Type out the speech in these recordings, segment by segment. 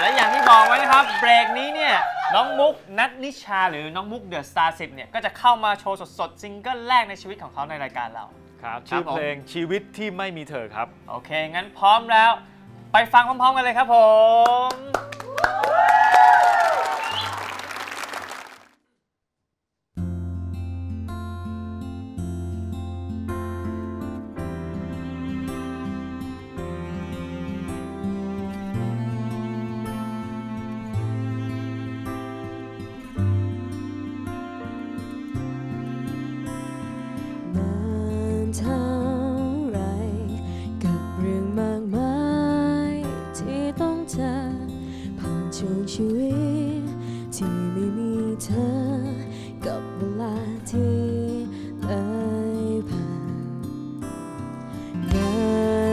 และอย่างที่บอกไว้นะครับ เบรกนี้เนี่ยน้องมุกนัทนิชาหรือน้องมุกเดอะสตาร์สิเนี่ยก็จะเข้ามาโชว์สดๆซิงเกิลแรกในชีวิตของเขาในรายการเรา ครับชื่อผมเพลงชีวิตที่ไม่มีเธอครับ โอเค งั้นพร้อมแล้ว ไปฟังพร้อมๆกันเลยครับผม ช่วงชีวิตที่ไม่มีเธอ กับเวลาที่เลยผ่านนา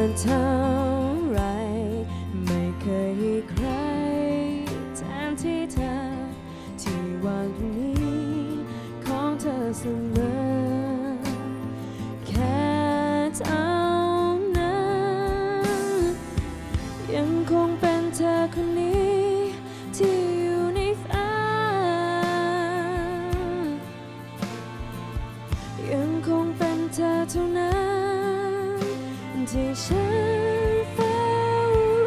นเท่าไร ไม่เคยให้ใครแทนที่เธอ ที่วางตรงนี้ของเธอเสมอแค่เท่านั้นยังคงเป็นเธอคนนี้ ที่ฉันเฝ้า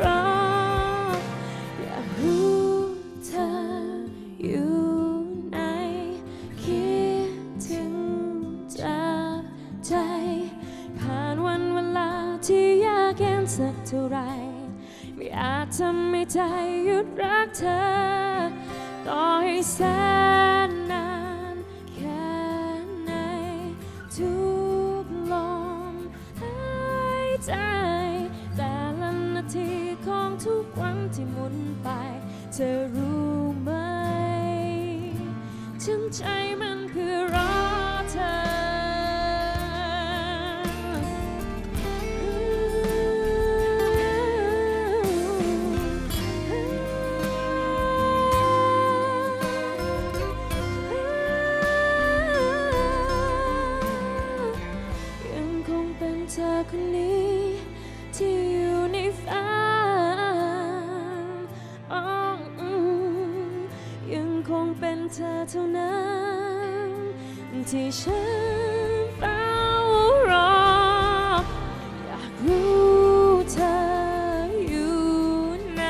รออยากรู้เธออยู่ไหนคิดถึงจากใจผ่านวันเวลาที่ยากเย็นสักเท่าไรไม่อาจทำให้ใจหยุดรักเธอ ต่อให้แสนนาน ใจ แต่ละนาทีของทุกวันที่หมุนไป เธอรู้ไหม ฉันใจมันเพื่อรอเธอยังคงเป็นเธอคนนี้ คงเป็นเธอเท่านั้น ที่ฉันเฝ้ารอ อยากรู้เธออยู่ไหน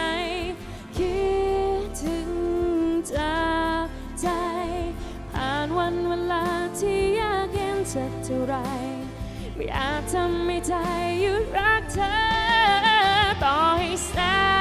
คิดถึงจากใจ ผ่านวันเวลาที่ยากเย็นสักเท่าไรไม่อาจทำให้ใจหยุดรักเธอ ต่อให้แสนน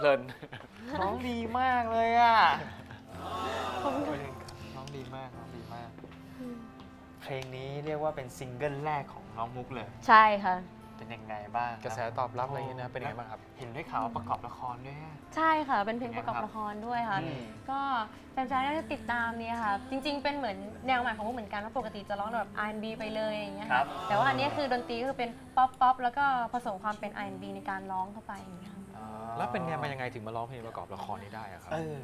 เพลินเพลินน้องดีมากเลยอะน้องดีมากน้องดีมาก เพลงนี้เรียกว่าเป็นซิงเกิลแรกของน้องมุกเลย ใช่ค่ะ เป็นยังไงบ้างกระแสตอบรับอะไรอย่างเงี้ยนะเป็นไงบ้างครับ เห็นได้ข่าวว่าประกอบละครด้วยอะใช่ค่ะ เป็นเพลงประกอบละครด้วยค่ะอืมก็แฟนๆน่าจะติดตามเนี่ยค่ะ จริง ๆ เป็นเหมือนแนวใหม่ของมุกเหมือนกันว่าปกติจะร้องแบบ R&B ไปเลยอย่างเงี้ยครัค่ะบแต่ว่าอันนี้คือดนตรีก็คือเป็นป๊อปป๊อปแล้วก็ผสมความเป็น R&B ในการร้องเข้าไปอย่างเงี้ยค่ะอ๋อ แล้วเป็นไงมายังไงถึงมาร้องเพลงประกอบละครนี้ได้อะครับเออ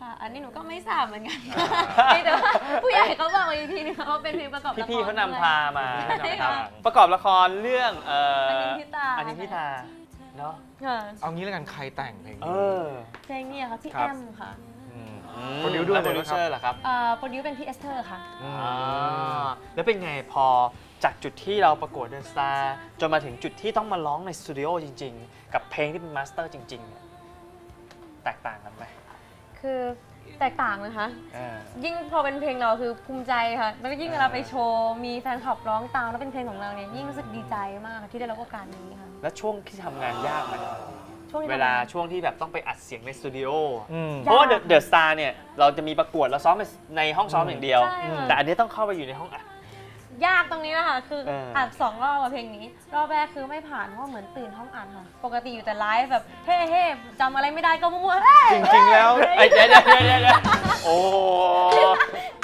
ค่ะ อันนี้หนูก็ไม่ทราบเหมือนกันแต่ว่าผู้ใหญ่เขาบอกมาอีกทีนึงว่าเป็นเพลงประกอบละครพี่ๆเขานำพามาใช่ครับค่ะ ประกอบละครเรื่องเอ่ออนินทิตา อนินทิตาเนาะค่ะเอางี้แล้วกันใครแต่งเพลงเอนี้ อเพลงนี้อะค่ะพี่ครัแอบมค่ะมอืมโปรดิวด้วย แล้โปรเลยดิวนะครับเซอร์เหรอครับเอ่อโปรดิวเป็นพี่เอสเตอร์ค่ะอืมอ่าแล้วเป็นไงพอ จากจุดที่เราประกวดเดอะสตาร์จนมาถึงจุดที่ต้องมาร้องในสตูดิโอจริง ๆ กับเพลงที่เป็นมาสเตอร์จริงๆเนี่ยแตกต่างกันไหมคือแตกต่างนะคะเออยิ่งพอเป็นเพลงเราคือภูมิใจค่ะแล้วก็ยิ่งเวลาอ่าไปโชว์มีแฟนคลับร้องตามแล้วเป็นเพลงของเราเนี่ยยิ่งรู้สึกดีใจมากค่ะที่ได้รับโอกาสนี้ค่ะแล้วช่วงที่ทำงานยากไหมช่วงที่เวลาทำงน ช่วงที่แบบต้องไปอัดเสียงในสตูดิโออืม เพราะว่าเดอะสตาร์เนี่ย เราจะมีประกวดเราซ้อมในห้องซ้อมอย่างเดียว ใช่ค่ะ แต่อันนี้ต้องเข้าไปอยู่ในห้องอัด ยากตรงนี้แหละค่ะคือเอออั อัดสองรอบอะเพลงนี้ รอบแรกคือไม่ผ่านเพราะว่าเหมือนตื่นห้องอัดค่ะ ปกติอยู่แต่ไลฟ์แบบเฮ้เฮ้จำอะไรไม่ได้ก็มั่วๆเฮ้ยจริงๆแล้วไอ้เดี๋ยวเดี๋ยวเดี๋ยวเดี๋ยวโอ้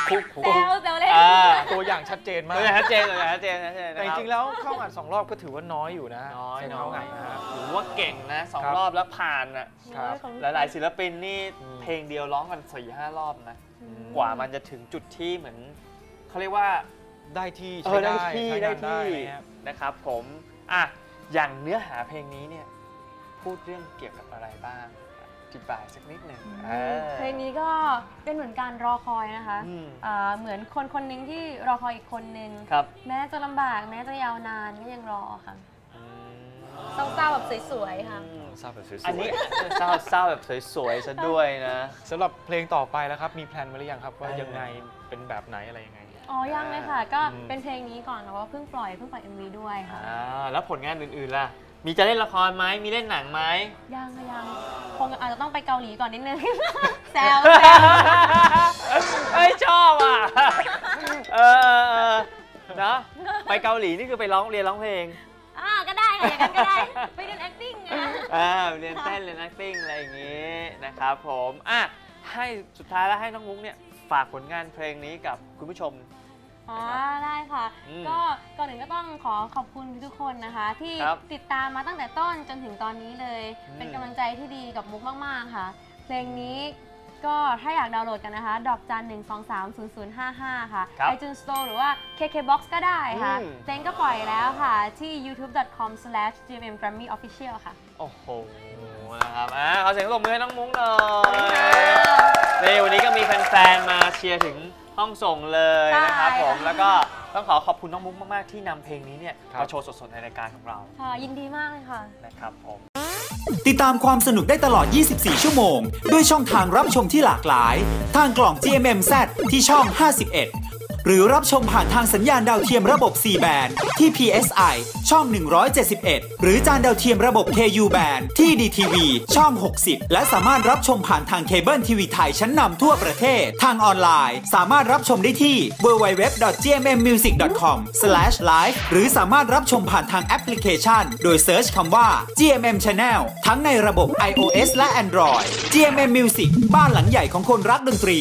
คุกคุก แซวแซวเล่นอ่า ตัวอย่างชัดเจนมากตัวอย่างชัดเจนตัวอย่างชัดเจนชัดเจนนะแต่จคบ ริงๆแล้วเข้าอัดสองรอบก็ถือว่าน้อยอยู่นะน้อยเซ็นน้เข้าออัยดนะ ถือว่าเก่งนะสองครับ รอบแล้วผ่านอะ ครับ หลายๆ ศิลปินนี่เพลงเดียวร้องกันสี่ห้ารอบนะ กว่ามันจะถึงจุดที่เหมือนเขาเรียกว่า ได้ที่เอใช้อได้ได้ที่ใช้ได้งานที่นะครับนะครับผมอะอย่างเนื้อหาเพลงนี้เนี่ยพูดเรื่องเกี่ยวกับอะไรบ้างอธิบายสักนิดหนึ่งเออเพลงนี้ก็เป็นเหมือนการรอคอยนะคะอืมอ่าเหมือนคนคนหนึ่งที่รอคอยอีกคนหนึ่งครับ แม้จะลำบากแม้จะยาวนานก็ยังรอค่ะอืมเศร้าๆแบบสวยๆค่ะอืมทราบแบบสวยๆอันนี้เศร้าเศร้าแบบสวยๆซะด้วยนะ สำหรับเพลงต่อไปแล้วครับ มีแพลนมาหรือยังครับว่าเออยังไงเป็นแบบไหนอะไรยังไง อ๋อ ยังเลยค่ะ ก็อืม เป็นเพลงนี้ก่อนแต่ว่าเพิ่งปล่อยเพิ่งปล่อย MV ด้วยค่ะ อ่าแล้วผลงานอื่นๆล่ะ มีจะเล่นละครไหมมีเล่นหนังไหม ยังค่ะยัง คงอาจจะต้องไปเกาหลีก่อนนิดนึง แซวแซวเอ้ยชอบอะ เออเออเออนะไปเกาหลีนี่คือไปร้องเรียนร้องเพลง อ่าก็ได้ค่ะอย่างนั้นก็ได้ ไปเรียน acting ไงอ่าเรียนเต้นเรียน acting อะไรอย่างงี้นะครับผม อะให้สุดท้ายแล้วให้น้องมุกเนี่ย ฝากผลงานเพลงนี้กับคุณผู้ชม อ๋อได้ค่ะ อืมก็ก่อนอื่นก็ต้องขอขอบคุณทุกคนนะคะ ที่ครับติดตามมาตั้งแต่ต้นจนถึงตอนนี้เลย อืม เป็นกำลังใจที่ดีกับมุกมาก ๆ ค่ะ เพลงนี้ก็ถ้าอยากดาวน์โหลดกันนะคะ ดอกจัน 1 2 3 0 0 5 5 ค่ะ ครับ iTunes Store หรือว่า KKBox ก็ได้ค่ะ อืม เพลงก็ปล่อยแล้วค่ะ ที่ youtube.com/gmmgrammyofficial ค่ะ โอ้โหนะครับอะขอเสียงปรบมือให้น้องมุกหน่อยนี่วันนี้ก็มีแฟนๆมาเชียร์ถึงห้องส่งเลยนะครับใช่ผม แล้วก็ต้องขอขอบคุณน้องมุกมาก ๆ ที่นำเพลงนี้เนี่ยครับมาโชว์สด ๆ ในรายการของเรา ค่ะ ยินดีมากเลยค่ะ นะครับผม ติดตามความสนุกได้ตลอด 24 ชั่วโมง ด้วยช่องทางรับชมที่หลากหลาย ทางกล่อง GMMZ ที่ช่อง 51 หรือรับชมผ่านทางสัญญาณดาวเทียมระบบ C band ที่ PSI ช่อง 171 หรือจานดาวเทียมระบบ KU band ที่ DTV ช่อง 60 และสามารถรับชมผ่านทางเคเบิลทีวีไทยชั้นนำทั่วประเทศ ทางออนไลน์ สามารถรับชมได้ที่ www.gmmmusic.com/live หรือสามารถรับชมผ่านทางแอปพลิเคชัน โดยเซิร์ชคำว่า GMM Channel ทั้งในระบบ iOS และ Android GMM Music บ้านหลังใหญ่ของคนรักดนตรี